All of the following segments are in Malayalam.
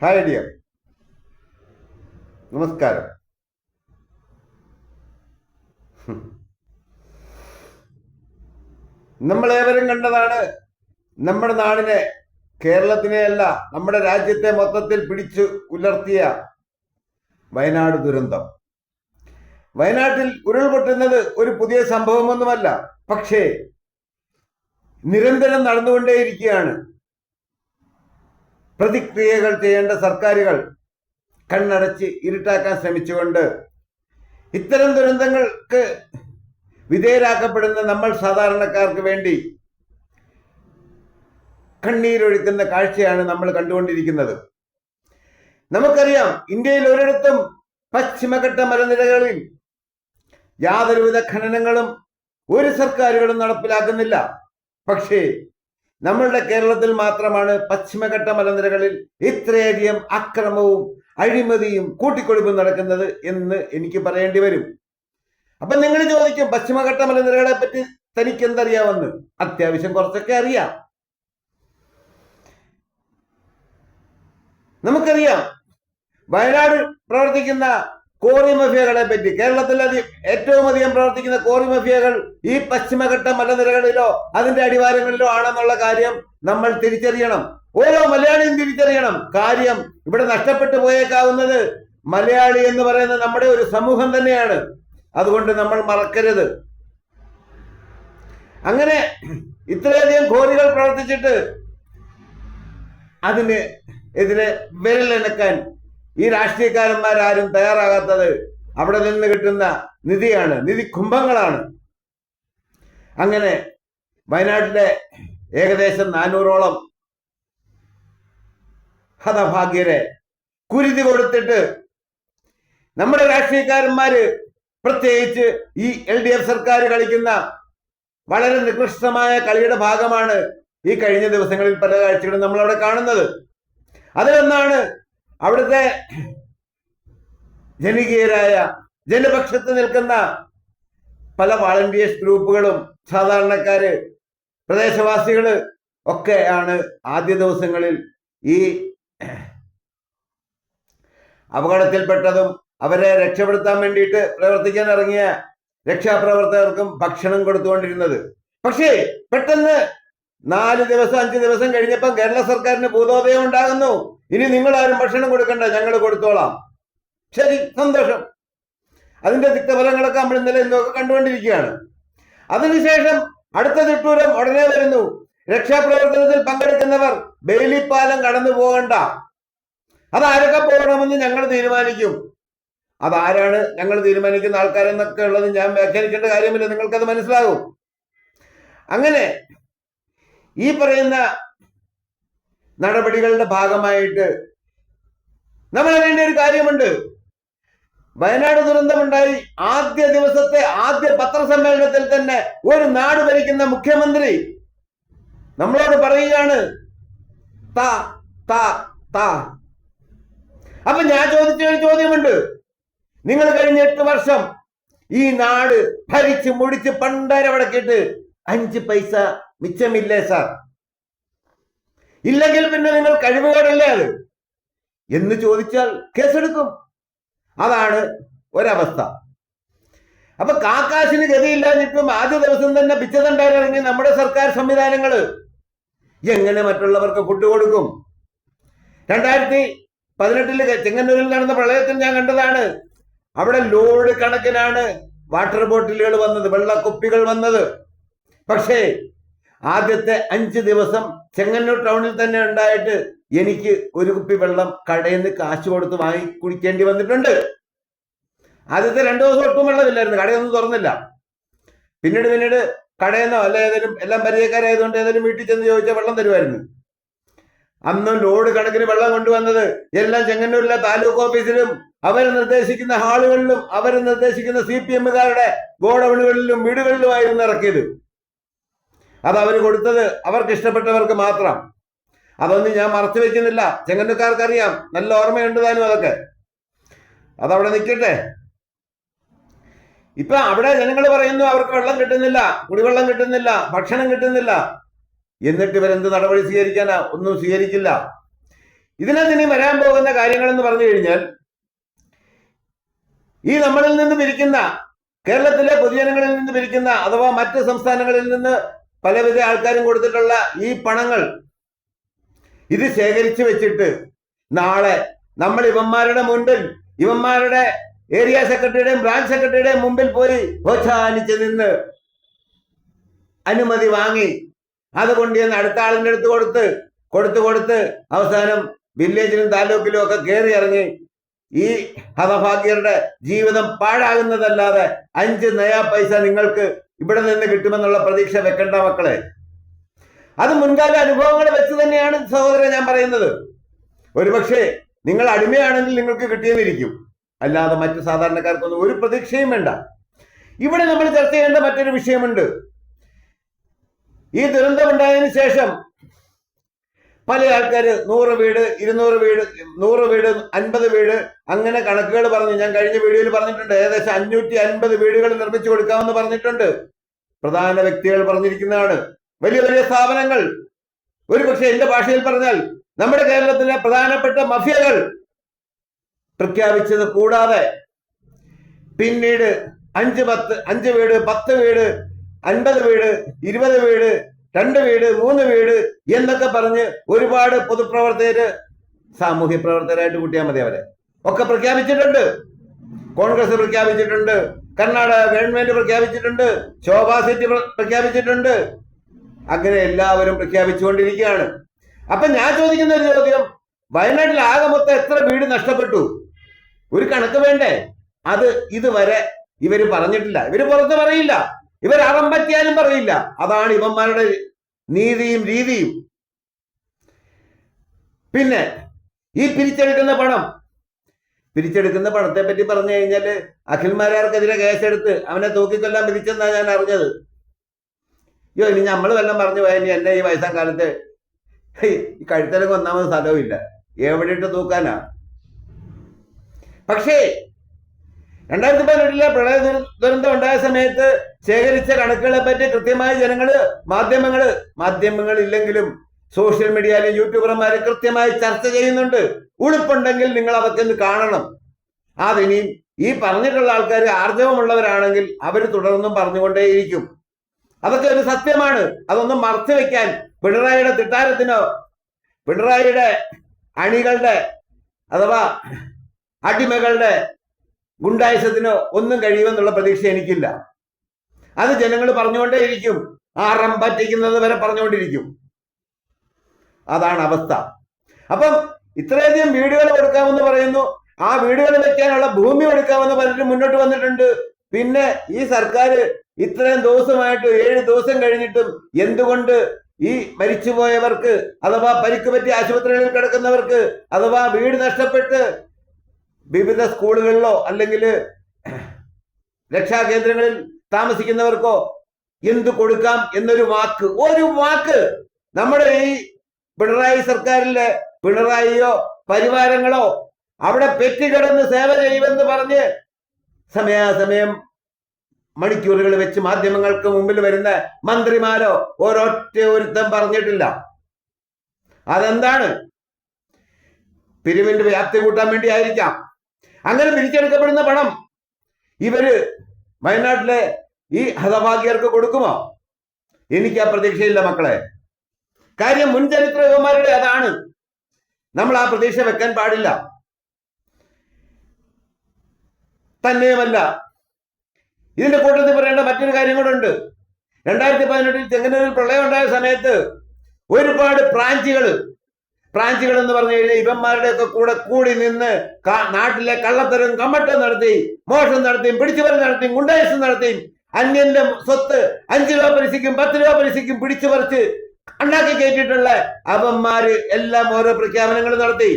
ഹായ് ഡിയർ നമസ്കാരം നമ്മളേവരും കണ്ടതാണ് നമ്മുടെ നാടിനെ കേരളത്തിനെയല്ല നമ്മുടെ രാജ്യത്തെ മൊത്തത്തിൽ പിടിച്ചു ഉലർത്തിയ വയനാട് ദുരന്തം. വയനാട്ടിൽ ഉരുൾപൊട്ടുന്നത് ഒരു പുതിയ സംഭവമൊന്നുമല്ല പക്ഷേ നിരന്തരം നടന്നുകൊണ്ടേയിരിക്കുകയാണ്. പ്രതിക്രിയകൾ ചെയ്യേണ്ട സർക്കാരുകൾ കണ്ണടച്ച് ഇരുട്ടാക്കാൻ ശ്രമിച്ചുകൊണ്ട് ഇത്തരം ദുരന്തങ്ങൾക്ക് വിധേയരാക്കപ്പെടുന്ന നമ്മൾ സാധാരണക്കാർക്ക് വേണ്ടി കണ്ണീരൊഴുക്കുന്ന കാഴ്ചയാണ് നമ്മൾ കണ്ടുകൊണ്ടിരിക്കുന്നത്. നമുക്കറിയാം ഇന്ത്യയിൽ ഒരിടത്തും പശ്ചിമഘട്ട മലനിരകളിൽ യാതൊരുവിധ ഖനനങ്ങളും ഒരു സർക്കാരുകളും നടപ്പിലാക്കുന്നില്ല. പക്ഷേ നമ്മളുടെ കേരളത്തിൽ മാത്രമാണ് പശ്ചിമഘട്ട മലനിരകളിൽ ഇത്രയധികം അക്രമവും അഴിമതിയും കൂട്ടിക്കൊടുപ്പും നടക്കുന്നത് എന്ന് എനിക്ക് പറയേണ്ടി വരും. അപ്പൊ നിങ്ങൾ ചോദിക്കും പശ്ചിമഘട്ട മലനിരകളെ പറ്റി തനിക്ക് എന്തറിയാമെന്ന്? അത്യാവശ്യം കുറച്ചൊക്കെ അറിയാം. നമുക്കറിയാം വയനാട് പ്രവർത്തിക്കുന്ന കോറി മഫിയകളെ പറ്റി കേരളത്തിൽ ഏറ്റവും അധികം പ്രവർത്തിക്കുന്ന കോറി മഫിയകൾ ഈ പശ്ചിമഘട്ട മലനിരകളിലോ അതിന്റെ അടിവാരങ്ങളിലോ ആണെന്നുള്ള കാര്യം നമ്മൾ തിരിച്ചറിയണം. ഓരോ മലയാളിയും തിരിച്ചറിയണം. കാര്യം ഇവിടെ നഷ്ടപ്പെട്ടു പോയേക്കാവുന്നത് മലയാളി എന്ന് പറയുന്ന നമ്മുടെ ഒരു സമൂഹം തന്നെയാണ്. അതുകൊണ്ട് നമ്മൾ മറക്കരുത്. അങ്ങനെ ഇത്രയധികം കോറികൾ പ്രവർത്തിച്ചിട്ട് അതിന് എതിരെ വിരലനക്കാൻ ഈ രാഷ്ട്രീയക്കാരന്മാരാരും തയ്യാറാകാത്തത് അവിടെ നിന്ന് കിട്ടുന്ന നിധിയാണ്. നിധി കുംഭങ്ങളാണ്. അങ്ങനെ വയനാട്ടിലെ ഏകദേശം നാനൂറോളം ഹതഭാഗ്യരെ കുരുതി കൊടുത്തിട്ട് നമ്മുടെ രാഷ്ട്രീയക്കാരന്മാര് പ്രത്യേകിച്ച് ഈ എൽ ഡി എഫ് സർക്കാർ കളിക്കുന്ന വളരെ നികൃഷ്ടമായ കളിയുടെ ഭാഗമാണ് ഈ കഴിഞ്ഞ ദിവസങ്ങളിൽ പല കാഴ്ചകളും നമ്മൾ അവിടെ കാണുന്നത്. അതിലൊന്നാണ് അവിടുത്തെ ജനകീയരായ ജനപക്ഷത്ത് നിൽക്കുന്ന പല വാളണ്ടിയേഴ്സ് ഗ്രൂപ്പുകളും സാധാരണക്കാര് പ്രദേശവാസികൾ ഒക്കെയാണ് ആദ്യ ദിവസങ്ങളിൽ ഈ അപകടത്തിൽപ്പെട്ടതും അവരെ രക്ഷപ്പെടുത്താൻ വേണ്ടിയിട്ട് പ്രവർത്തിക്കാൻ ഇറങ്ങിയ രക്ഷാപ്രവർത്തകർക്കും ഭക്ഷണം കൊടുത്തുകൊണ്ടിരുന്നത്. പക്ഷേ പെട്ടെന്ന് നാല് ദിവസം അഞ്ച് ദിവസം കഴിഞ്ഞപ്പം കേരള സർക്കാരിന് ഭൂതോദയം ഉണ്ടാകുന്നു. ഇനി നിങ്ങൾ ആരും ഭക്ഷണം കൊടുക്കണ്ട ഞങ്ങൾ കൊടുത്തോളാം. ശരി സന്തോഷം. അതിന്റെ തിക്തഫലങ്ങളൊക്കെ നമ്മൾ ഇന്നലെ ഇന്നൊക്കെ കണ്ടുകൊണ്ടിരിക്കുകയാണ്. അതിനുശേഷം അടുത്ത തിട്ടൂരം ഉടനെ വരുന്നു. രക്ഷാപ്രവർത്തനത്തിൽ പങ്കെടുക്കുന്നവർ ബെയിലിപ്പാലം കടന്നു പോകണ്ട. അതാരൊക്കെ പോകണമെന്ന് ഞങ്ങൾ തീരുമാനിക്കും. അതാരാണ് ഞങ്ങൾ തീരുമാനിക്കുന്ന ആൾക്കാരെന്നൊക്കെ ഉള്ളത് ഞാൻ വ്യാഖ്യാനിക്കേണ്ട കാര്യമില്ല നിങ്ങൾക്കത് മനസ്സിലാകും. അങ്ങനെ ഈ പറയുന്ന നടപടികളുടെ ഭാഗമായിട്ട് നമ്മൾ അറിയേണ്ട ഒരു കാര്യമുണ്ട്. വയനാട് ദുരന്തമുണ്ടായി. ആദ്യ ദിവസത്തെ ആദ്യ പത്രസമ്മേളനത്തിൽ തന്നെ ഒരു നാട് ഭരിക്കുന്ന മുഖ്യമന്ത്രി നമ്മളോട് പറയുകയാണ് അപ്പൊ ഞാൻ ചോദിച്ച ഒരു ചോദ്യമുണ്ട്. നിങ്ങൾ കഴിഞ്ഞ എട്ട് വർഷം ഈ നാട് ഭരിച്ച് മുടിച്ച് പണ്ടരവടക്കിട്ട് അഞ്ച് പൈസ മിച്ചമില്ലേ സാർ? ഇല്ലെങ്കിൽ പിന്നെ നിങ്ങൾ കഴിവുകേടല്ലേ അത്? എന്ന് ചോദിച്ചാൽ കേസെടുക്കും. അതാണ് ഒരവസ്ഥ. അപ്പൊ കാക്കാശിന് ഗതിയില്ലാഞ്ഞിട്ടും ആദ്യ ദിവസം തന്നെ പിച്ചതണ്ടാരിറങ്ങി നമ്മുടെ സർക്കാർ സംവിധാനങ്ങൾ എങ്ങനെ മറ്റുള്ളവർക്ക് ഫുഡ് കൊടുക്കും? രണ്ടായിരത്തി പതിനെട്ടിൽ ചെങ്ങന്നൂരിൽ നടന്ന പ്രളയത്തിൽ ഞാൻ കണ്ടതാണ്. അവിടെ ലോഡ് കണക്കിനാണ് വാട്ടർ ബോട്ടിലുകൾ വന്നത് വെള്ളക്കുപ്പികൾ വന്നത്. പക്ഷേ ആദ്യത്തെ അഞ്ച് ദിവസം ചെങ്ങന്നൂർ ടൗണിൽ തന്നെ ഉണ്ടായിട്ട് എനിക്ക് ഒരു കുപ്പി വെള്ളം കടയിൽ നിന്ന് കാശ് കൊടുത്ത് വാങ്ങി കുടിക്കേണ്ടി വന്നിട്ടുണ്ട്. ആദ്യത്തെ രണ്ടു ദിവസം ഒട്ടും വെള്ളമില്ലായിരുന്നു. കടയൊന്നും തുറന്നില്ല. പിന്നീട് പിന്നീട് കടയിൽ നിന്നോ അല്ലെ ഏതെങ്കിലും എല്ലാം പരിചയക്കാരായതുകൊണ്ട് ഏതെങ്കിലും വീട്ടിൽ ചെന്ന് ചോദിച്ചാൽ വെള്ളം തരുമായിരുന്നു. അന്നും ലോഡ് കണക്കിന് വെള്ളം കൊണ്ടുവന്നത് എല്ലാം ചെങ്ങന്നൂരിലെ താലൂക്ക് ഓഫീസിലും അവർ നിർദ്ദേശിക്കുന്ന ഹാളുകളിലും അവർ നിർദ്ദേശിക്കുന്ന സി പി എമ്മുകാരുടെ ഗോഡൌണുകളിലും വീടുകളിലുമായിരുന്നു ഇറക്കിയത്. അത് അവർ കൊടുത്തത് അവർക്ക് ഇഷ്ടപ്പെട്ടവർക്ക് മാത്രം. അതൊന്നും ഞാൻ മറച്ചു വെക്കുന്നില്ല. ചെങ്ങന്നക്കാർക്കറിയാം നല്ല ഓർമ്മയുണ്ട് താനും അതൊക്കെ. അതവിടെ നിൽക്കട്ടെ. ഇപ്പൊ അവിടെ ജനങ്ങൾ പറയുന്നു അവർക്ക് വെള്ളം കിട്ടുന്നില്ല കുടിവെള്ളം കിട്ടുന്നില്ല ഭക്ഷണം കിട്ടുന്നില്ല. എന്നിട്ട് ഇവരെന്ത് നടപടി സ്വീകരിക്കാനാ? ഒന്നും സ്വീകരിക്കില്ല. ഇതിനകത്ത് ഇനി വരാൻ പോകുന്ന കാര്യങ്ങൾ എന്ന് പറഞ്ഞു കഴിഞ്ഞാൽ ഈ നമ്മളിൽ നിന്ന് പിരിക്കുന്ന കേരളത്തിലെ പൊതുജനങ്ങളിൽ നിന്ന് പിരിക്കുന്ന അഥവാ മറ്റ് സംസ്ഥാനങ്ങളിൽ നിന്ന് പലവിധ ആൾക്കാരും കൊടുത്തിട്ടുള്ള ഈ പണങ്ങൾ ഇത് ശേഖരിച്ചു വെച്ചിട്ട് നാളെ നമ്മൾ ഇവന്മാരുടെ മുൻപിൽ ഇവന്മാരുടെ ഏരിയ സെക്രട്ടറിയുടെയും ബ്രാഞ്ച് സെക്രട്ടറിയുടെയും മുമ്പിൽ പോയി ഓച്ചാനിച്ച് നിന്ന് അനുമതി വാങ്ങി അത് കൊണ്ടുവന്ന് അടുത്ത ആളിന്റെ അടുത്ത് കൊടുത്ത് കൊടുത്തു കൊടുത്ത് അവസാനം വില്ലേജിലും താലൂക്കിലും ഒക്കെ കയറി ഇറങ്ങി ഈ ഹതഭാഗ്യരുടെ ജീവിതം പാഴാകുന്നതല്ലാതെ അഞ്ച് നയാ പൈസ നിങ്ങൾക്ക് ഇവിടെ നിന്ന് കിട്ടുമെന്നുള്ള പ്രതീക്ഷ വെക്കണ്ട മക്കളെ. അത് മുൻകാല അനുഭവങ്ങൾ വെച്ച് തന്നെയാണ് സഹോദരൻ ഞാൻ പറയുന്നത്. ഒരുപക്ഷെ നിങ്ങൾ അടിമയാണെങ്കിൽ നിങ്ങൾക്ക് കിട്ടിയെന്നിരിക്കും. അല്ലാതെ മറ്റു സാധാരണക്കാർക്കൊന്നും ഒരു പ്രതീക്ഷയും വേണ്ട. ഇവിടെ നമ്മൾ ചർച്ച ചെയ്യേണ്ട മറ്റൊരു വിഷയമുണ്ട്. ഈ ദുരന്തമുണ്ടായതിനു ശേഷം പല ആൾക്കാർ നൂറ് വീട് ഇരുന്നൂറ് വീട് നൂറ് വീട് അൻപത് വീട് അങ്ങനെ കണക്കുകൾ പറഞ്ഞു. ഞാൻ കഴിഞ്ഞ വീഡിയോയിൽ പറഞ്ഞിട്ടുണ്ട് ഏകദേശം അഞ്ഞൂറ്റി അൻപത് വീടുകൾ നിർമ്മിച്ചു കൊടുക്കാമെന്ന് പറഞ്ഞിട്ടുണ്ട്. പ്രധാന വ്യക്തികൾ പറഞ്ഞിരിക്കുന്നതാണ്. വലിയ വലിയ സ്ഥാപനങ്ങൾ. ഒരു പക്ഷേ എന്റെ ഭാഷയിൽ പറഞ്ഞാൽ നമ്മുടെ കേരളത്തിലെ പ്രധാനപ്പെട്ട മഫിയകൾ പ്രഖ്യാപിച്ചത് കൂടാതെ പിന്നീട് അഞ്ച് പത്ത് അഞ്ച് വീട് പത്ത് വീട് അൻപത് വീട് ഇരുപത് വീട് രണ്ട് വീട് മൂന്ന് വീട് എന്നൊക്കെ പറഞ്ഞ് ഒരുപാട് പൊതുപ്രവർത്തകര് സാമൂഹ്യ പ്രവർത്തകരായിട്ട് കൂട്ടിയാൽ മതി അവരെ. ഒക്കെ പ്രഖ്യാപിച്ചിട്ടുണ്ട്. കോൺഗ്രസ് പ്രഖ്യാപിച്ചിട്ടുണ്ട്. കർണാടക ഗവൺമെന്റ് പ്രഖ്യാപിച്ചിട്ടുണ്ട്. ശോഭാ സിറ്റി പ്രഖ്യാപിച്ചിട്ടുണ്ട്. അങ്ങനെ എല്ലാവരും പ്രഖ്യാപിച്ചുകൊണ്ടിരിക്കുകയാണ്. അപ്പൊ ഞാൻ ചോദിക്കുന്ന ഒരു ചോദ്യം. വയനാട്ടിൽ ആകെ മൊത്തം എത്ര വീട് നഷ്ടപ്പെട്ടു? ഒരു കണക്ക് വേണ്ടേ? അത് ഇതുവരെ ഇവർ പറഞ്ഞിട്ടില്ല. ഇവർ പുറത്ത് പറയില്ല. ഇവർ അറം പറ്റിയാലും പറയില്ല. അതാണ് ഇവന്മാരുടെ നീതിയും രീതിയും. പിന്നെ ഈ പിരിച്ചെടുക്കുന്ന പണം. പിരിച്ചെടുക്കുന്ന പണത്തെ പറ്റി പറഞ്ഞു കഴിഞ്ഞാൽ അഖിൽമാരാർക്കെതിരെ കേസെടുത്ത് അവനെ തൂക്കിക്കൊല്ലാൻ പിരിച്ചെന്നാ ഞാൻ അറിഞ്ഞത്. അയ്യോ ഇനി നമ്മൾ വല്ലതും പറഞ്ഞു പോയാൽ ഇനി എന്നെ ഈ വയസ്സാം കാലത്ത് ഈ കഴുത്തലൊക്കെ ഒന്നാമത് സ്ഥലവും ഇല്ല. എവിടെ ഇട്ട് തൂക്കാനാ? പക്ഷേ രണ്ടായിരത്തി പതിനെട്ടിലെ പ്രളയ ദുരന്തം ഉണ്ടായ സമയത്ത് ശേഖരിച്ച കണക്കുകളെ പറ്റി കൃത്യമായി ജനങ്ങൾ മാധ്യമങ്ങൾ മാധ്യമങ്ങൾ ഇല്ലെങ്കിലും സോഷ്യൽ മീഡിയയിലെ യൂട്യൂബർമാര് കൃത്യമായി ചർച്ച ചെയ്യുന്നുണ്ട്. ഉളുപ്പുണ്ടെങ്കിൽ നിങ്ങൾ അതൊക്കെ കാണണം. അതിനിയും ഈ പറഞ്ഞിട്ടുള്ള ആൾക്കാർ ആർജവമുള്ളവരാണെങ്കിൽ അവർ തുടർന്നും പറഞ്ഞുകൊണ്ടേയിരിക്കും. അതൊക്കെ ഒരു സത്യമാണ്. അതൊന്നും മറച്ചു വെക്കാൻ പിണറായിയുടെ തിട്ടാരത്തിനോ പിണറായിയുടെ അണികളുടെ അഥവാ അടിമകളുടെ ഗുണ്ടായുസത്തിനോ ഒന്നും കഴിയുമെന്നുള്ള പ്രതീക്ഷ എനിക്കില്ല. അത് ജനങ്ങൾ പറഞ്ഞുകൊണ്ടേയിരിക്കും. ആറം പറ്റിക്കുന്നത് വരെ പറഞ്ഞുകൊണ്ടിരിക്കും. അതാണ് അവസ്ഥ. അപ്പം ഇത്രയധികം വീടുകൾ കൊടുക്കാമെന്ന് പറയുന്നു. ആ വീടുകൾ വെക്കാനുള്ള ഭൂമി കൊടുക്കാമെന്ന് പറഞ്ഞിട്ട് മുന്നോട്ട് വന്നിട്ടുണ്ട്. പിന്നെ ഈ സർക്കാർ ഇത്രയും ദിവസമായിട്ട് ഏഴ് ദിവസം കഴിഞ്ഞിട്ടും എന്തുകൊണ്ട് ഈ മരിച്ചുപോയവർക്ക് അഥവാ പരിക്ക് പറ്റിയ ആശുപത്രികളിൽ കിടക്കുന്നവർക്ക് അഥവാ വീട് നഷ്ടപ്പെട്ട് വിവിധ സ്കൂളുകളിലോ അല്ലെങ്കിൽ രക്ഷാകേന്ദ്രങ്ങളിൽ താമസിക്കുന്നവർക്കോ എന്തു കൊടുക്കാം എന്നൊരു വാക്ക് ഒരു വാക്ക് നമ്മുടെ ഈ പിണറായി സർക്കാരിലെ പിണറായിയോ പരിവാരങ്ങളോ അവിടെ പെറ്റുകിടന്ന് സേവ ചെയ്യുമെന്ന് പറഞ്ഞ് സമയാസമയം മണിക്കൂറുകൾ വെച്ച് മാധ്യമങ്ങൾക്ക് മുമ്പിൽ വരുന്ന മന്ത്രിമാരോ ഒരൊറ്റ ഒരുത്തം പറഞ്ഞിട്ടില്ല. അതെന്താണ്? പിരിവിന്റെ വ്യാപ്തി കൂട്ടാൻ വേണ്ടി ആയിരിക്കാം അങ്ങനെ പിരിച്ചെടുക്കപ്പെടുന്ന പണം ഇവർ വയനാട്ടിലെ ഈ ഹതഭാഗ്യർക്ക് കൊടുക്കുമോ? എനിക്ക് ആ പ്രതീക്ഷയില്ല മക്കളെ. കാര്യം മുൻ ചരിത്ര യുവമാരുടെ അതാണ്. നമ്മൾ ആ പ്രതീക്ഷ വെക്കാൻ പാടില്ല. തന്നെയുമല്ല. ഇതിന്റെ കൂട്ടത്തിൽ പറയേണ്ട മറ്റൊരു കാര്യം കൂടെ രണ്ടായിരത്തി പതിനെട്ടിൽ ചെങ്ങന്നൂരിൽ പ്രളയം ഉണ്ടായ സമയത്ത് ഒരുപാട് ബ്രാഞ്ചുകൾ ബ്രാഞ്ചുകൾ എന്ന് പറഞ്ഞു കഴിഞ്ഞാൽ ഇവന്മാരുടെ ഒക്കെ കൂടെ കൂടി നിന്ന് നാട്ടിലെ കള്ളത്തരം കമ്മട്ടം നടത്തി മോഷണം നടത്തിയും പിടിച്ചുപറി നടത്തിയും ഗുണ്ടായസം നടത്തിയും അന്യന്റെ സ്വത്ത് അഞ്ചു രൂപ പലിശയ്ക്കും പത്ത് രൂപ പലിശയ്ക്കും പിടിച്ചു പറിച്ച് ഉണ്ടാക്കി കയറ്റിയിട്ടുള്ള അവന്മാര് എല്ലാം ഓരോ പ്രഖ്യാപനങ്ങൾ നടത്തി.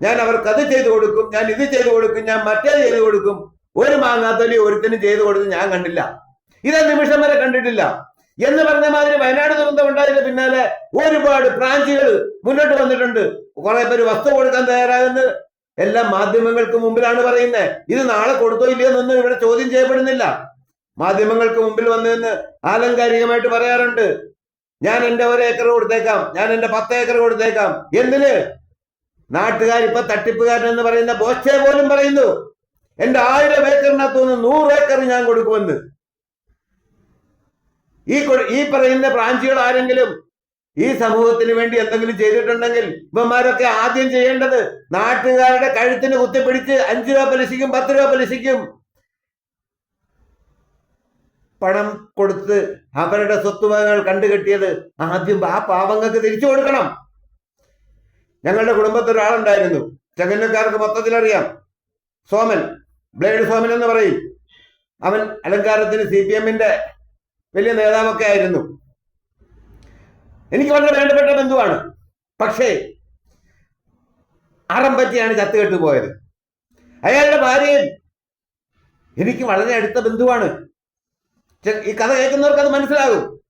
ഞാൻ അവർക്ക് അത് ചെയ്തു കൊടുക്കും ഞാൻ ഇത് ചെയ്തു കൊടുക്കും ഞാൻ മറ്റേത് ചെയ്തു കൊടുക്കും. ഒരു മാങ്ങാത്തൊലി ഒരുത്തിനും ചെയ്തു കൊടുത്ത് ഞാൻ കണ്ടില്ല. ഇതേ നിമിഷം വരെ കണ്ടിട്ടില്ല. എന്ന് പറഞ്ഞ മാതിരി വയനാട് ദുരന്തം ഉണ്ടായതിന് പിന്നാലെ ഒരുപാട് ബ്രാഞ്ചുകൾ മുന്നോട്ട് വന്നിട്ടുണ്ട്. കുറെ പേര് വസ്തു കൊടുക്കാൻ തയ്യാറാകുന്നത് എല്ലാം മാധ്യമങ്ങൾക്ക് മുമ്പിലാണ് പറയുന്നത് ഇത് നാളെ കൊടുത്തോ ഇല്ലയോ എന്നൊന്നും ഇവിടെ ചോദ്യം ചെയ്യപ്പെടുന്നില്ല. മാധ്യമങ്ങൾക്ക് മുമ്പിൽ വന്നതെന്ന് ആലങ്കാരികമായിട്ട് പറയാറുണ്ട്. ഞാൻ എന്റെ ഒരു ഏക്കർ കൊടുത്തേക്കാം ഞാൻ എന്റെ പത്ത് ഏക്കർ കൊടുത്തേക്കാം. എന്തിന്? നാട്ടുകാർ ഇപ്പൊ തട്ടിപ്പുകാരൻ എന്ന് പറയുന്ന ബോച്ചെ പോലും പറയുന്നു എന്റെ ആയിരം ഏക്കറിനകത്തുനിന്ന് നൂറ് ഏക്കർ ഞാൻ കൊടുക്കുമെന്ന്. ഈ ഈ പറയുന്ന പ്രാഞ്ചികൾ ആരെങ്കിലും ഈ സമൂഹത്തിന് വേണ്ടി എന്തെങ്കിലും ചെയ്തിട്ടുണ്ടെങ്കിൽ ഇവന്മാരൊക്കെ ആദ്യം ചെയ്യേണ്ടത് നാട്ടുകാരുടെ കഴുത്തിന് കുത്തിപ്പിടിച്ച് അഞ്ചു രൂപ പലിശയ്ക്കും പത്ത് രൂപ പലിശയ്ക്കും പണം കൊടുത്ത് അവരുടെ സ്വത്തുവകകൾ കണ്ടുകെട്ടിയത് ആദ്യം ആ പാവങ്ങൾക്ക് തിരിച്ചു കൊടുക്കണം. ഞങ്ങളുടെ കുടുംബത്തിൽ ഒരാളുണ്ടായിരുന്നു. ചെങ്ങന്നക്കാർക്ക് മൊത്തത്തിൽ അറിയാം സോമൻ ബ്ലേഡ് സോമൻ എന്ന് പറയും. അവൻ അലങ്കാരത്തിന് സി പി എമ്മിന്റെ വലിയ നേതാവൊക്കെ ആയിരുന്നു. എനിക്ക് വളരെ വേണ്ടപ്പെട്ട ബന്ധുവാണ്. പക്ഷേ അറം പറ്റിയാണ് ചത്തുകെട്ട് പോയത്. അയാളുടെ ഭാര്യയും എനിക്ക് വളരെ അടുത്ത ബന്ധുവാണ്. ഈ കഥ കേൾക്കുന്നവർക്ക് അത് മനസ്സിലാകും.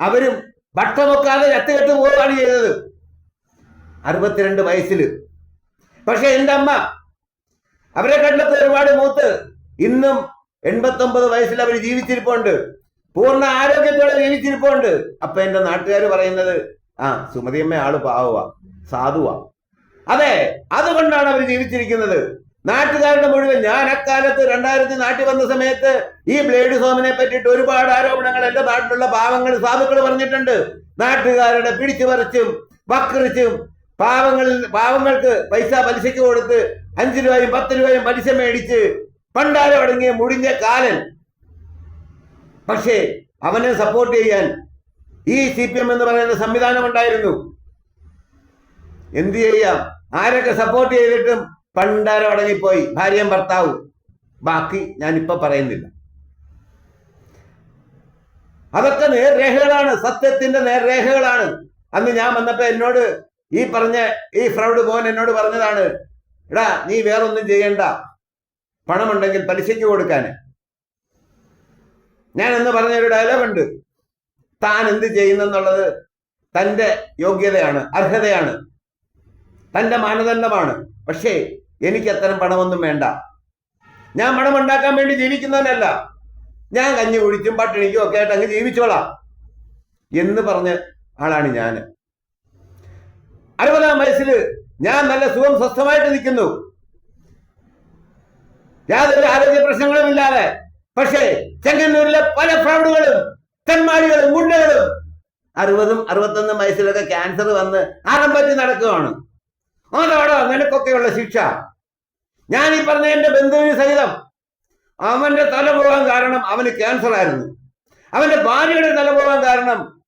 അവരും ഭക്ഷമൊക്കാതെ ചത്തുകെട്ട് പോവുകയാണ് ചെയ്തത്. അറുപത്തിരണ്ട് വയസ്സിൽ പക്ഷെ എന്റെ അമ്മ അവരെ കണ്ടത്ത് ഒരുപാട് മൂത്ത് ഇന്നും എൺപത്തൊമ്പത് വയസ്സിൽ അവർ ജീവിച്ചിരിപ്പുണ്ട്. പൂർണ ആരോഗ്യത്തോടെ ജീവിച്ചിരിപ്പുണ്ട്. അപ്പൊ എന്റെ നാട്ടുകാർ പറയുന്നത് ആ സുമതിയമ്മ ആൾ പാവുക സാധുവാ. അതെ അതുകൊണ്ടാണ് അവർ ജീവിച്ചിരിക്കുന്നത്. നാട്ടുകാരുടെ മുഴുവൻ ഞാൻ അക്കാലത്ത് രണ്ടായിരത്തി നാട്ടിൽ വന്ന സമയത്ത് ഈ ബ്ലേഡ് സോമിനെ പറ്റിയിട്ട് ഒരുപാട് ആരോപണങ്ങൾ എന്റെ നാട്ടിലുള്ള പാവങ്ങൾ സാധുക്കൾ പറഞ്ഞിട്ടുണ്ട്. നാട്ടുകാരുടെ പിടിച്ചു പറിച്ചും വക്രിച്ചും പാവങ്ങളിൽ പാവങ്ങൾക്ക് പൈസ പലിശയ്ക്ക് കൊടുത്ത് അഞ്ചു രൂപയും പത്ത് രൂപയും പലിശ മേടിച്ച് പണ്ടാരം അടങ്ങിയ മുടിഞ്ഞ കാലൻ പക്ഷേ അവനെ സപ്പോർട്ട് ചെയ്യാൻ ഈ സി പി എം എന്ന് പറയുന്ന സംവിധാനം ഉണ്ടായിരുന്നു. എന്ത് ചെയ്യാം? ആരൊക്കെ സപ്പോർട്ട് ചെയ്തിട്ടും പണ്ടാരം അടങ്ങിപ്പോയി. ഭാര്യയും ഭർത്താവും. ബാക്കി ഇപ്പൊ പറയുന്നില്ല. അതൊക്കെ നേർരേഖകളാണ്. സത്യത്തിന്റെ നേർരേഖകളാണ്. അന്ന് ഞാൻ വന്നപ്പോൾ എന്നോട് ഈ പറഞ്ഞ ഈ ഫ്രൗഡ് മോൻ എന്നോട് പറഞ്ഞതാണ് എടാ നീ വേറൊന്നും ചെയ്യണ്ട. പണമുണ്ടെങ്കിൽ പലിശയ്ക്ക് കൊടുക്കാൻ ഞാൻ എന്ന് പറഞ്ഞൊരു ഡയലോഗ് ഉണ്ട്. താൻ എന്ത് ചെയ്യുന്നെന്നുള്ളത് തന്റെ യോഗ്യതയാണ് അർഹതയാണ്. തന്റെ മാനദണ്ഡമാണ്. പക്ഷേ എനിക്ക് അത്തരം പണമൊന്നും വേണ്ട. ഞാൻ പണം ഉണ്ടാക്കാൻ വേണ്ടി ജീവിക്കുന്നവനല്ല. ഞാൻ കഞ്ഞി കുഴിച്ചും പട്ടിണിക്കും ഒക്കെ ആയിട്ട് അങ്ങ് ജീവിച്ചോളാം എന്ന് പറഞ്ഞ ആളാണ് ഞാൻ. അറുപതാം വയസ്സിൽ ഞാൻ നല്ല സുഖം സ്വസ്ഥമായിട്ട് നിൽക്കുന്നു. യാതൊരു ആരോഗ്യ പ്രശ്നങ്ങളും ഇല്ലാതെ. പക്ഷേ ചെങ്ങന്നൂരിലെ പല ഫ്രൗഡുകളും തെന്മാടികളും ഗുണ്ടകളും. അറുപതും അറുപത്തൊന്നും വയസ്സിലൊക്കെ ക്യാൻസർ വന്ന് ആറം നടക്കുകയാണ്. അതോടോ നിനക്കൊക്കെയുള്ള ശിക്ഷ. ഞാൻ ഈ പറഞ്ഞ എന്റെ ബന്ധുവിന് സഹിതം അവന്റെ തല പോകാൻ കാരണം അവന് ക്യാൻസർ ആയിരുന്നു. അവന്റെ ഭാര്യയുടെ തല പോകാൻ കാരണം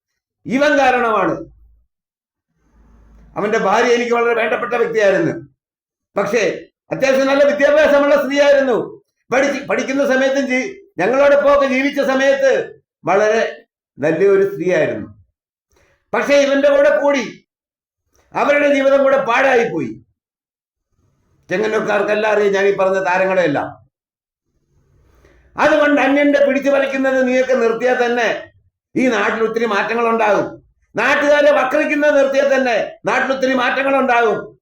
ഇവൻ കാരണമാണ്. അവന്റെ ഭാര്യ എനിക്ക് വളരെ വേണ്ടപ്പെട്ട വ്യക്തിയായിരുന്നു. പക്ഷേ അത്യാവശ്യം നല്ല വിദ്യാഭ്യാസമുള്ള സ്ത്രീയായിരുന്നു. പഠിച്ച് പഠിക്കുന്ന സമയത്തും ജീ- ഞങ്ങളോടൊപ്പം ഒക്കെ ജീവിച്ച സമയത്ത് വളരെ നല്ലൊരു സ്ത്രീയായിരുന്നു. പക്ഷെ ഇവന്റെ കൂടെ കൂടി അവരുടെ ജീവിതം കൂടെ പാഴായിപ്പോയി. ചെങ്ങന്നൂർക്കാർക്കെല്ലാം അറിയാം ഞാൻ ഈ പറഞ്ഞ താരങ്ങളെല്ലാം അതുകൊണ്ട് അന്യന്റെ പിടിച്ചു വലിക്കുന്നത് നീയൊക്കെ നിർത്തിയാൽ തന്നെ ഈ നാട്ടിൽ ഒത്തിരി മാറ്റങ്ങൾ ഉണ്ടാകും നാട്ടുകാരെ വക്രിക്കുന്നത് നിർത്തിയാൽ തന്നെ നാട്ടിൽ ഒത്തിരി മാറ്റങ്ങൾ ഉണ്ടാകും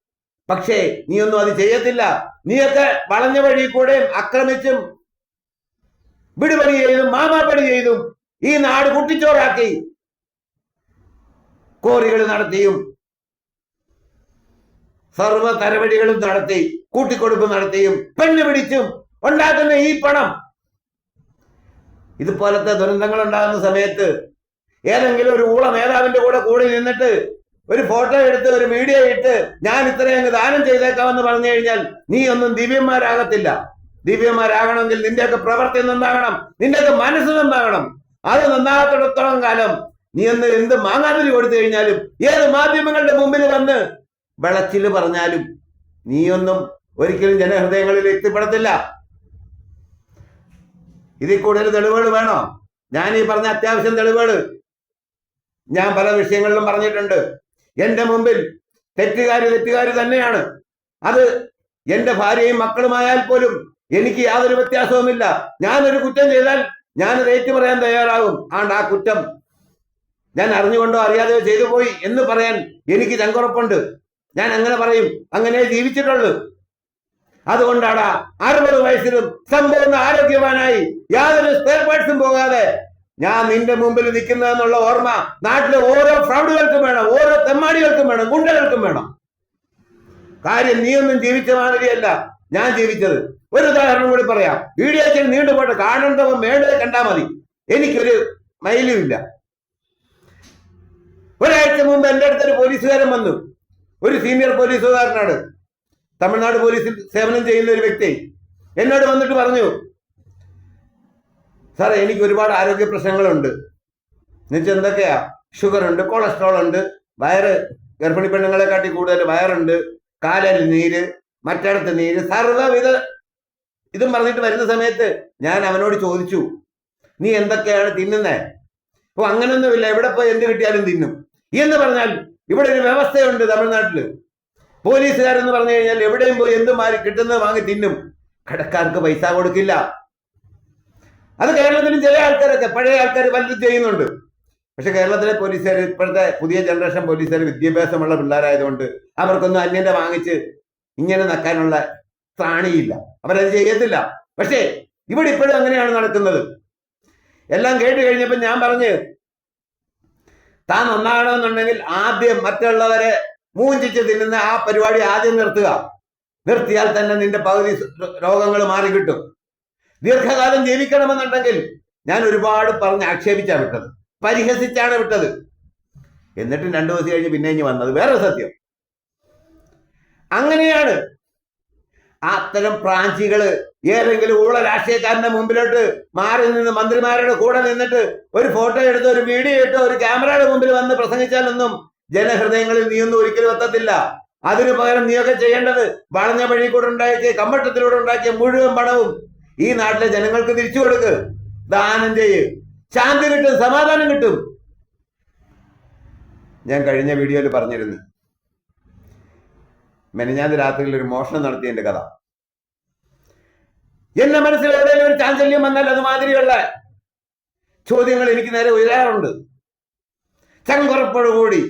പക്ഷേ നീയൊന്നും അത് ചെയ്യത്തില്ല. നീയൊക്കെ വളഞ്ഞ വഴി കൂടെയും ആക്രമിച്ചും വിടുപണി ചെയ്തും മാമാപ്പണി ചെയ്തും ഈ നാട് കുട്ടിച്ചോറാക്കി. കോറികൾ നടത്തിയും സർവ തരവടികളും നടത്തി കൂട്ടിക്കൊടുപ്പ് നടത്തിയും പെണ്ണ് പിടിച്ചും ഉണ്ടാക്കുന്ന ഈ പണം. ഇതുപോലത്തെ ദുരന്തങ്ങൾ ഉണ്ടാകുന്ന സമയത്ത് ഏതെങ്കിലും ഒരു ഊള നേതാവിന്റെ കൂടെ കൂടി നിന്നിട്ട് ഒരു ഫോട്ടോ എടുത്ത് ഒരു വീഡിയോ ഇട്ട് ഞാൻ ഇത്രയും ദാനം ചെയ്തേക്കാമെന്ന് പറഞ്ഞു കഴിഞ്ഞാൽ നീ ഒന്നും ദിവ്യന്മാരാകത്തില്ല. ദിവ്യന്മാരാകണമെങ്കിൽ നിന്റെയൊക്കെ പ്രവൃത്തി നന്നാകണം നിന്റെയൊക്കെ മനസ്സ് നന്നാകണം. അത് നന്നാകത്തിടത്തോളം കാലം നീ എന്ന് എന്ത് മാങ്ങാതിരി കൊടുത്തു കഴിഞ്ഞാലും ഏത് മാധ്യമങ്ങളുടെ മുമ്പിൽ വന്ന് വിളച്ചിൽ പറഞ്ഞാലും നീയൊന്നും ഒരിക്കലും ജനഹൃദയങ്ങളിൽ എത്തിപ്പെടത്തില്ല. ഇതിൽ കൂടുതൽ തെളിവുകൾ വേണോ? ഞാൻ ഈ പറഞ്ഞ അത്യാവശ്യം തെളിവുകൾ ഞാൻ പല വിഷയങ്ങളിലും പറഞ്ഞിട്ടുണ്ട്. എന്റെ മുമ്പിൽ തെറ്റുകാർ തെറ്റുകാർ തന്നെയാണ്. അത് എന്റെ ഭാര്യയും മക്കളുമായാൽ പോലും എനിക്ക് യാതൊരു വ്യത്യാസവുമില്ല. ഞാനൊരു കുറ്റം ചെയ്താൽ ഞാനത് ഏറ്റു പറയാൻ തയ്യാറാകും. ആണ്ട് ആ കുറ്റം ഞാൻ അറിഞ്ഞുകൊണ്ടോ അറിയാതെയോ ചെയ്തു പോയി എന്ന് പറയാൻ എനിക്ക് ചങ്കുറപ്പുണ്ട്. ഞാൻ അങ്ങനെ പറയും. അങ്ങനെ ജീവിച്ചിട്ടുള്ളൂ. അതുകൊണ്ടാണ് അറുപത് വയസ്സിലും സമ്പൂർണ ആരോഗ്യവാനായി യാതൊരു സ്പെയർ പോകാതെ ഞാൻ നിന്റെ മുമ്പിൽ നിൽക്കുന്നതെന്നുള്ള ഓർമ്മ നാട്ടിലെ ഓരോ ഫ്രൗഡുകൾക്കും വേണം ഓരോ തെമ്മാടികൾക്കും വേണം ഗുണ്ടകൾക്കും വേണം. കാര്യം നീയൊന്നും ജീവിച്ച മാതിരിയല്ല. ഞാൻ ജീവിച്ചത്. ഒരു ഉദാഹരണം കൂടി പറയാം. വീഡിയോ ചെയ്ത് നീണ്ടുപോട്ടെ കാണേണ്ടവൻ മേടെ കണ്ടാ മതി. എനിക്കൊരു മൈലും ഇല്ല. ഒരാഴ്ച മുമ്പ് എന്റെ അടുത്തൊരു പോലീസുകാരൻ വന്നു. ഒരു സീനിയർ പോലീസുകാരനാണ്. തമിഴ്നാട് പോലീസിൽ സേവനം ചെയ്യുന്ന ഒരു വ്യക്തി. എന്നോട് വന്നിട്ട് പറഞ്ഞു സാറേ എനിക്ക് ഒരുപാട് ആരോഗ്യ പ്രശ്നങ്ങളുണ്ട്. എന്നുവെച്ചാൽ എന്തൊക്കെയാ? ഷുഗർ ഉണ്ട് കൊളസ്ട്രോൾ ഉണ്ട് വയറ് ഗർഭിണി പെണ്ണുങ്ങളെ കാട്ടി കൂടുതൽ വയറുണ്ട് കാലിൽ നീര് മറ്റിടത്ത് നീര് സർവവിധ ഇതും പറഞ്ഞിട്ട് വരുന്ന സമയത്ത് ഞാൻ അവനോട് ചോദിച്ചു നീ എന്തൊക്കെയാണ് തിന്നുന്നേ? അപ്പൊ അങ്ങനൊന്നുമില്ല. എവിടെ പോയി എന്ത് കിട്ടിയാലും തിന്നും. എന്ന് പറഞ്ഞാൽ ഇവിടെ ഒരു വ്യവസ്ഥയുണ്ട് തമിഴ്നാട്ടിൽ. പോലീസുകാരെന്ന് പറഞ്ഞു കഴിഞ്ഞാൽ എവിടെയും പോയി എന്തും മാറി കിട്ടുന്നത് വാങ്ങി തിന്നും. കടക്കാർക്ക് പൈസ കൊടുക്കില്ല. അത് കേരളത്തിലും ചില ആൾക്കാരൊക്കെ പഴയ ആൾക്കാർ പലരും ചെയ്യുന്നുണ്ട്. പക്ഷെ കേരളത്തിലെ പോലീസുകാർ ഇപ്പോഴത്തെ പുതിയ ജനറേഷൻ പോലീസുകാർ വിദ്യാഭ്യാസമുള്ള പിള്ളേരായതുകൊണ്ട് അവർക്കൊന്നും അന്യന്റെ വാങ്ങിച്ച് ഇങ്ങനെ നക്കാനുള്ള ത്രാണിയില്ല. അവരത് ചെയ്യത്തില്ല. പക്ഷേ ഇവിടെ ഇപ്പോഴും അങ്ങനെയാണ് നടക്കുന്നത്. എല്ലാം കേട്ട് കഴിഞ്ഞപ്പോൾ ഞാൻ പറഞ്ഞ് താൻ നന്നാകണമെന്നുണ്ടെങ്കിൽ ആദ്യം മറ്റുള്ളവരെ മൂഞ്ചിച്ച് തിന്നുന്ന ആ പരിപാടി ആദ്യം നിർത്തുക. നിർത്തിയാൽ തന്നെ നിന്റെ പകുതി രോഗങ്ങൾ മാറി കിട്ടും ദീർഘകാലം ജീവിക്കണമെന്നുണ്ടെങ്കിൽ ഞാൻ ഒരുപാട് പറഞ്ഞ് ആക്ഷേപിച്ചാണ് വിട്ടത്. പരിഹസിച്ചാണ് വിട്ടത്. എന്നിട്ടും രണ്ടു ദിവസം കഴിഞ്ഞ് പിന്നെ ഇനി വന്നത് വേറെ സത്യം. അങ്ങനെയാണ് അത്തരം പ്രാഞ്ചികൾ ഏതെങ്കിലും ഊള രാഷ്ട്രീയക്കാരന്റെ മുമ്പിലോട്ട് മാറി നിന്ന് മന്ത്രിമാരുടെ കൂടെ നിന്നിട്ട് ഒരു ഫോട്ടോ എടുത്ത് ഒരു വീഡിയോ ഇട്ട് ഒരു ക്യാമറയുടെ മുമ്പിൽ വന്ന് പ്രസംഗിച്ചാലൊന്നും ജനഹൃദയങ്ങളിൽ നീയൊന്നും ഒരിക്കലും എത്തത്തില്ല. അതിനു പകരം നീയൊക്കെ ചെയ്യേണ്ടത് വളഞ്ഞ വഴി കൂടെ ഉണ്ടാക്കിയ കമ്മട്ടത്തിലൂടെ ഉണ്ടാക്കിയ മുഴുവൻ പണവും ഈ നാട്ടിലെ ജനങ്ങൾക്ക് തിരിച്ചു കൊടുക്ക്. ദാനം ചെയ്യ്. ശാന്തി കിട്ടും സമാധാനം കിട്ടും. ഞാൻ കഴിഞ്ഞ വീഡിയോയിൽ പറഞ്ഞിരുന്നു. മെനഞ്ഞാന്ന് രാത്രിയിൽ ഒരു മോഷണം നടത്തിയതിന്റെ കഥ. എന്റെ മനസ്സിൽ എവിടെയെങ്കിലും ഒരു ചാഞ്ചല്യം വന്നാൽ അതുമാതിരിയുള്ള ചോദ്യങ്ങൾ എനിക്ക് നേരെ ഉയരാറുണ്ട്. ചങ്കുറപ്പോടുകൂടി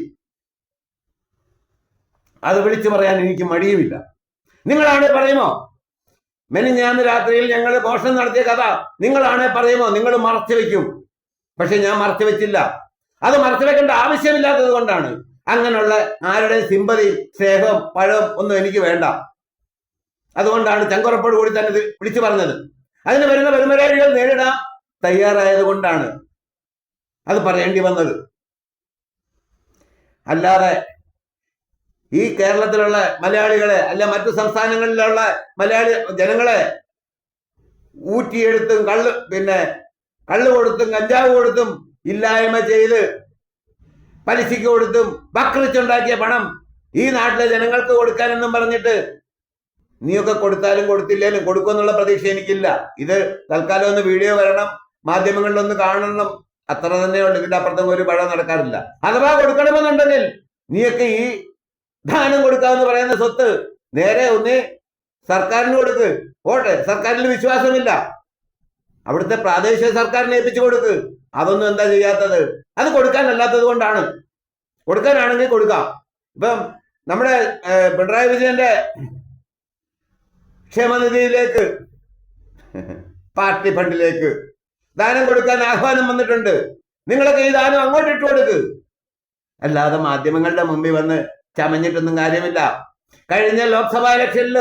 അത് വിളിച്ചു പറയാൻ എനിക്ക് മടിയുമില്ല. നിങ്ങളാണ് പറയുമോ? മെനിഞ്ഞാന്ന് രാത്രിയിൽ ഞങ്ങൾ മോഷണം നടത്തിയ കഥ നിങ്ങളാണ് പറയുമോ? നിങ്ങൾ മറച്ചു വെക്കും പക്ഷെ ഞാൻ മറച്ചു വെച്ചില്ല. അത് മറച്ചു വെക്കേണ്ട ആവശ്യമില്ലാത്തത് കൊണ്ടാണ്. അങ്ങനെയുള്ള ആരുടെയും സിമ്പതി സ്നേഹം പഴം ഒന്നും എനിക്ക് വേണ്ട. അതുകൊണ്ടാണ് ചങ്കുറപ്പോട് കൂടി തന്നെ വിളിച്ചു പറഞ്ഞത്. അതിന് വരുന്ന വരുമരാഴികൾ നേരിടാൻ തയ്യാറായത് കൊണ്ടാണ് അത് പറയേണ്ടി വന്നത്. അല്ലാതെ ഈ കേരളത്തിലുള്ള മലയാളികളെ അല്ല മറ്റു സംസ്ഥാനങ്ങളിലുള്ള മലയാളി ജനങ്ങളെ ഊറ്റിയെടുത്തും കള്ള് പിന്നെ കള്ള് കൊടുത്തും കഞ്ചാവ് കൊടുത്തും ഇല്ലായ്മ ചെയ്ത് പലിശയ്ക്ക് കൊടുത്തും വക്രിച്ചുണ്ടാക്കിയ പണം ഈ നാട്ടിലെ ജനങ്ങൾക്ക് കൊടുക്കാനെന്നും പറഞ്ഞിട്ട് നീയൊക്കെ കൊടുത്താലും കൊടുത്തില്ലേലും കൊടുക്കുമെന്നുള്ള പ്രതീക്ഷ എനിക്കില്ല. ഇത് തൽക്കാലം ഒന്ന് വീഡിയോ വരണം മാധ്യമങ്ങളിലൊന്ന് കാണണം. അത്ര തന്നെ ഉണ്ട് ഇതിന്റെ അപ്പുറത്തും ഒരു പഴം നടക്കാറില്ല. അഥവാ കൊടുക്കണമെന്നുണ്ടെങ്കിൽ നീയൊക്കെ ഈ ദാനം കൊടുക്കാമെന്ന് പറയുന്ന സ്വത്ത് നേരെ ഒന്ന് സർക്കാരിന് കൊടുക്ക്. പോട്ടെ സർക്കാരിൽ വിശ്വാസമില്ല. അവിടുത്തെ പ്രാദേശിക സർക്കാരിനെ ഏൽപ്പിച്ചു കൊടുക്ക്. അതൊന്നും എന്താ ചെയ്യാത്തത്? അത് കൊടുക്കാനല്ലാത്തത് കൊണ്ടാണ്. കൊടുക്കാനാണെങ്കിൽ കൊടുക്കാം. ഇപ്പം നമ്മുടെ പിണറായി വിജയന്റെ ക്ഷേമനിധിയിലേക്ക് പാർട്ടി ഫണ്ടിലേക്ക് ദാനം കൊടുക്കാൻ ആഹ്വാനം വന്നിട്ടുണ്ട്. നിങ്ങളൊക്കെ ഈ ദാനം അങ്ങോട്ട് ഇട്ട് കൊടുക്ക്. അല്ലാതെ മാധ്യമങ്ങളുടെ മുമ്പിൽ വന്ന് ചമഞ്ഞിട്ടൊന്നും കാര്യമില്ല. കഴിഞ്ഞ ലോക്സഭാ ഇലക്ഷനിൽ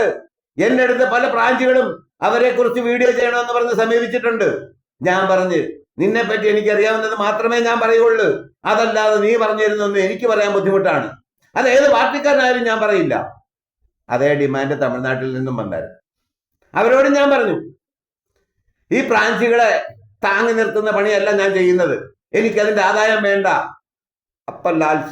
എന്റെ അടുത്ത് പല ബ്രാഞ്ചുകളും അവരെ കുറിച്ച് വീഡിയോ ചെയ്യണമെന്ന് പറഞ്ഞ് സമീപിച്ചിട്ടുണ്ട്. ഞാൻ പറഞ്ഞ് നിന്നെ പറ്റി എനിക്ക് അറിയാവുന്നത് മാത്രമേ ഞാൻ പറയുള്ളൂ. അതല്ലാതെ നീ പറഞ്ഞിരുന്നൊന്നും എനിക്ക് പറയാൻ ബുദ്ധിമുട്ടാണ്. അത് ഏത് പാർട്ടിക്കാരനായാലും ഞാൻ പറയില്ല. അതേ ഡിമാൻഡ് തമിഴ്നാട്ടിൽ നിന്നും വന്നായിരുന്നു. അവരോട് ഞാൻ പറഞ്ഞു ഈ പ്രാഞ്ചികളെ താങ്ങി നിർത്തുന്ന പണിയല്ല ഞാൻ ചെയ്യുന്നത്. എനിക്കതിന്റെ ആദായം വേണ്ട. അപ്പം ലാൽ